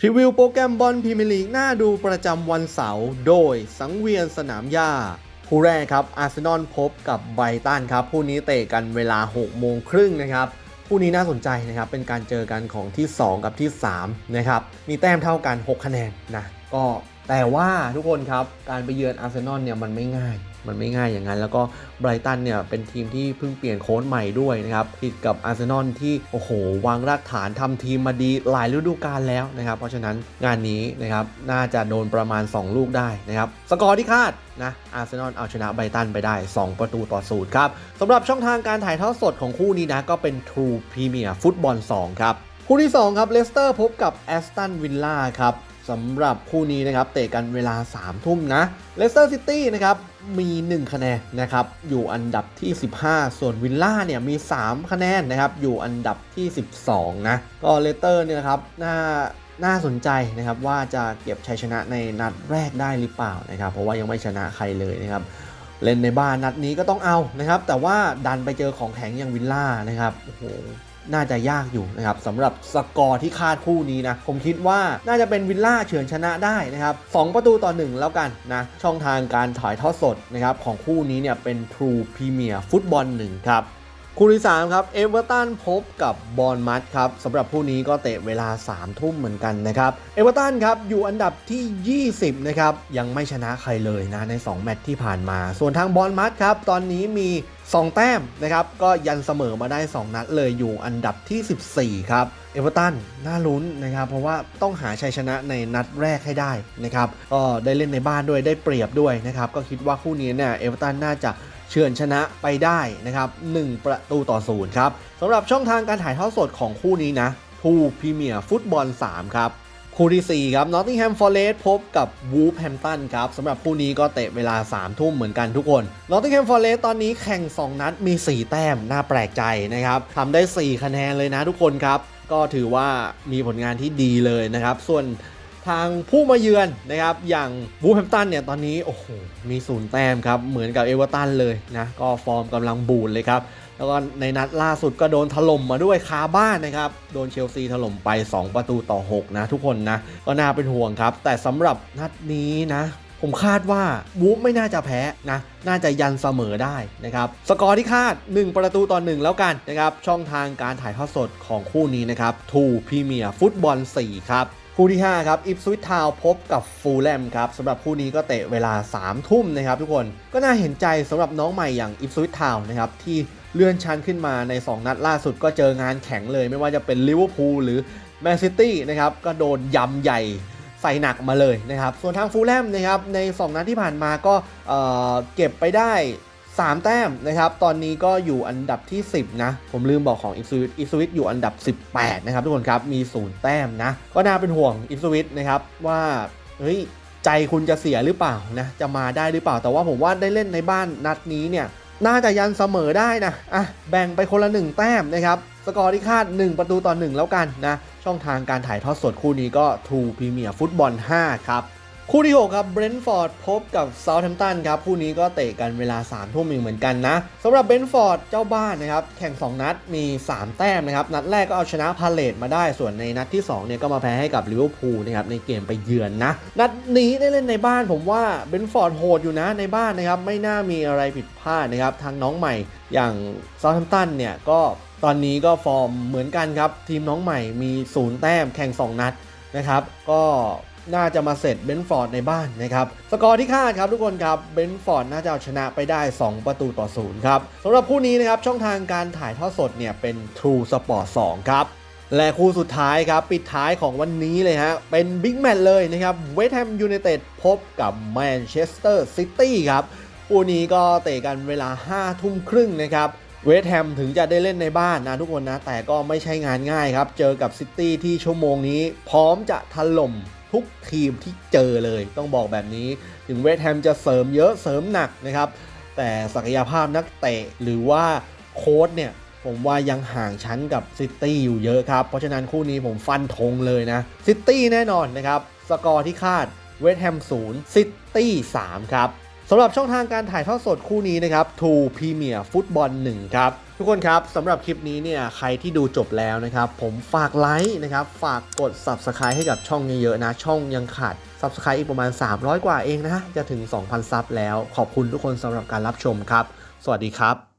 พรีวิวโปรแกรมบอลพรีเมียร์ลีกหน้าดูประจำวันเสาร์โดยสังเวียนสนามหญ้าคู่แรกครับอาร์เซนอลพบกับไบรตันครับคู่นี้เตะกันเวลา 6 โมงครึ่งนะครับคู่นี้น่าสนใจนะครับเป็นการเจอกันของที่ 2 กับที่3นะครับมีแต้มเท่ากัน 6 คะแนนนะก็ แต่ว่าทุกคนครับการไปเยือนอาร์เซนอลเนี่ยมันไม่ง่าย มันไม่ง่ายอย่างนั้น แล้วก็ไบรตันเนี่ยเป็นทีมที่เพิ่งเปลี่ยนโค้ชใหม่ด้วยนะครับติดกับอาร์เซนอลที่โอ้โห วางรากฐานทำทีมมาดีหลายฤดูกาลแล้วนะครับ เพราะฉะนั้นงานนี้นะครับน่าจะโดนประมาณ 2 ลูกได้นะครับ สกอร์ที่คาดนะอาร์เซนอลเอาชนะไบรตันไปได้ 2 ประตูต่อศูนย์ครับสำหรับช่องทางการถ่ายทอดสดของคู่นี้นะก็เป็น True Premier Football 2 ครับคู่ที่ 2 ครับเลสเตอร์พบกับแอสตันวิลล่าครับ สำหรับคู่นี้นะครับเตะกันเวลา 3 ทุ่มนะเลสเตอร์ซิตี้นะครับมี 1 คะแนนนะครับอยู่อันดับที่ 15 ส่วนวิลล่าเนี่ยมี 3 คะแนนนะครับอยู่อันดับที่ 12 นะก็เลสเตอร์เนี่ยครับน่าน่าสนใจนะครับว่าจะเก็บชัยชนะในนัดแรกได้หรือเปล่านะครับเพราะว่ายังไม่ชนะใครเลยนะครับเล่นในบ้านนัดนี้ก็ต้องเอานะครับแต่ว่าดันไปเจอของแข็งอย่างวิลล่านะครับโอ้โห น่าจะยากอยู่นะครับสำหรับสกอร์ที่คาดคู่นี้นะ ผมคิดว่าน่าจะเป็นวิลล่าเฉือนชนะได้นะครับ2ประตูต่อ 1 แล้วกันนะ ช่องทางการถ่ายทอดสดนะครับของคู่นี้เนี่ยเป็น True Premier Football 1 ครับคู่ที่3ครับเอเวอร์ตันพบกับบอลมัดครับสำหรับคู่นี้ก็เตะเวลา 3 ทุ่มเหมือนกันนะครับเอเวอร์ตันครับอยู่อันดับที่ 20 นะครับ ยังไม่ชนะใครเลยนะใน 2 แมตช์ที่ผ่านมา ส่วนทางบอลมัดครับ ตอนนี้มี 2 แต้มนะครับ ก็ยันเสมอมาได้ 2 นัดเลยอยู่อันดับที่ 14 ครับ เอเวอร์ตันน่าลุ้นนะครับ เพราะว่าต้องหาชัยชนะในนัดแรกให้ได้นะครับก็ได้เล่นในบ้านด้วยได้เปรียบด้วยนะครับ ก็คิดว่าคู่นี้เนี่ยเอเวอร์ตันน่าจะเฉือนชนะไปได้นะครับ1ประตูต่อศูนย์ครับสำหรับช่องทางการถ่ายทอดสดของคู่นี้นะทูพรีเมียร์ฟุตบอล3ครับ คู่ที่ 4 ครับ Nottingham Forest พบกับ Wolverhampton ครับสำหรับคู่นี้ก็เตะเวลา 3 ทุ่มเหมือนกันทุกคน Nottingham Forest ตอนนี้แข่ง 2 นัดมี 4 แต้ม น่าแปลกใจนะครับทำได้ 4 คะแนนเลยนะทุกคนครับ ก็ถือว่ามีผลงานที่ดีเลยนะครับ ส่วนทางผู้มาเยือนนะครับอย่างวูแฮมตันเนี่ยตอนนี้โอ้โหมีศูนย์แต้มครับเหมือนกับเอเวอร์ตันเลยนะก็ฟอร์มกำลังบูนเลยครับ แล้วก็ในนัดล่าสุดก็โดนถล่มมาด้วยคาบ้านนะครับ โดนเชลซีถล่มไป 2 ประตูต่อ 6 นะทุกคนนะ ก็น่าเป็นห่วงครับ แต่สำหรับนัดนี้นะ ผมคาดว่าวูฟไม่น่าจะแพ้นะ น่าจะยันเสมอได้นะครับ สกอร์ที่คาด 1 ประตูต่อ 1 แล้วกันนะครับ ช่องทางการถ่ายทอดสดของคู่นี้นะครับทูพีเมียฟุตบอล4ครับคู่ที่ 5 ครับอิฟสวิตทาวพบกับฟูลแลมครับสำหรับคู่นี้ก็เตะเวลา 3 ทุ่มนะครับทุกคนก็น่าเห็นใจสำหรับน้องใหม่อย่างอิฟสวิตทาวนะครับที่ เลื่อนชั้นขึ้นมาใน 2 นัดล่าสุดก็เจองานแข็งเลย ไม่ว่าจะเป็นลิเวอร์พูลหรือแมนซิตี้นะครับก็โดนยำใหญ่ใส่หนักมาเลยนะครับ ส่วนทางฟูลแลมนะครับใน 2 นัดที่ผ่านมาก็เเก็บไปได้ 3 แต้มนะครับ ตอนนี้ก็อยู่อันดับที่ 10 นะ ผมลืมบอกของอิสวิตอิสวิตอยู่อันดับ 18 นะครับทุกคนครับ มี 0 แต้มนะ ก็น่าเป็นห่วงอิสวิตนะครับว่าเฮ้ยใจคุณจะเสียหรือเปล่านะจะมาได้หรือเปล่าแต่ว่าผมว่าได้เล่นในบ้านนัดนี้เนี่ย น่าจะยันเสมอได้นะอะแบ่งไปคนละ 1 แต้มนะครับสกอร์ที่คาด 1 ประตูต่อ 1 แล้วกันนะ ช่องทางการถ่ายทอดสดคู่นี้ก็ True Premier Football 5 ครับ คู่ที่ 6 ครับเบรนท์ฟอร์ดพบกับเซาท์แฮมป์ตันครับ คู่นี้ก็เตะกันเวลา3ทุ่มอีกเหมือนกันนะสำหรับเบรนท์ฟอร์ดเจ้าบ้านนะครับ แข่ง 2 นัดมี 3 แต้มนะครับ นัดแรกก็เอาชนะพาเลตมาได้ส่วนในนัดที่2เนี่ยก็มาแพ้ให้กับลิเวอร์พูลนะครับในเกมไปเยือนนะ นัดนี้ได้เล่นในบ้านผมว่าเบรนท์ฟอร์ดโหดอยู่นะในบ้านนะครับ ไม่น่ามีอะไรผิดพลาดนะครับทางน้องใหม่อย่างเซาท์แฮมป์ตันเนี่ยก็ตอนนี้ก็ฟอร์มเหมือนกันครับทีมน้องใหม่มี0แต้มแข่ง 2 นัด นะครับ ก็น่าจะมาเสร็จเบนฟอร์ดในบ้านนะครับ สกอร์ที่คาดครับทุกคนครับเบนฟอร์ดน่าจะเอาชนะไปได้ 2 ประตูต่อศูนย์ครับสำหรับคู่นี้นะครับช่องทางการถ่ายทอดสดเนี่ยเป็น True Sport 2 ครับและคู่สุดท้ายครับ ปิดท้ายของวันนี้เลยฮะ เป็นบิ๊กแมตช์เลยนะครับเวสต์แฮมยูไนเต็ดพบกับแมนเชสเตอร์ซิตี้ครับ คู่นี้ก็เตะกันเวลา 5 ทุ่มครึ่งนะครับ เวสต์แฮมถึงจะได้เล่นในบ้านนะทุกคนนะ แต่ก็ไม่ใช่งานง่ายครับ เจอกับซิตี้ที่ชั่วโมงนี้ พร้อมจะถล่มทุกทีมที่เจอเลย ต้องบอกแบบนี้ ถึงเวสต์แฮมจะเสริมเยอะเสริมหนักนะครับ แต่ศักยภาพนักเตะหรือว่าโค้ชเนี่ย ผมว่ายังห่างชั้นกับซิตี้อยู่เยอะครับ เพราะฉะนั้นคู่นี้ผมฟันธงเลยนะซิตี้แน่นอนนะครับ สกอร์ที่คาดเวสต์แฮม0ซิตี้3ครับ สำหรับช่องทางการถ่ายทอดสดคู่นี้นะครับ ทูพรีเมียร์ฟุตบอล1ครับ ทุกคนครับสำหรับคลิปนี้เนี่ยใครที่ดูจบแล้วนะครับ ผมฝากไลค์นะครับ ฝากกด Subscribe ให้กับช่องเยอะๆนะ ช่องยังขาด Subscribe อีกประมาณ 300 กว่าเองนะ จะถึง 2,000 ซับแล้ว ขอบคุณทุกคนสำหรับการรับชมครับ สวัสดีครับ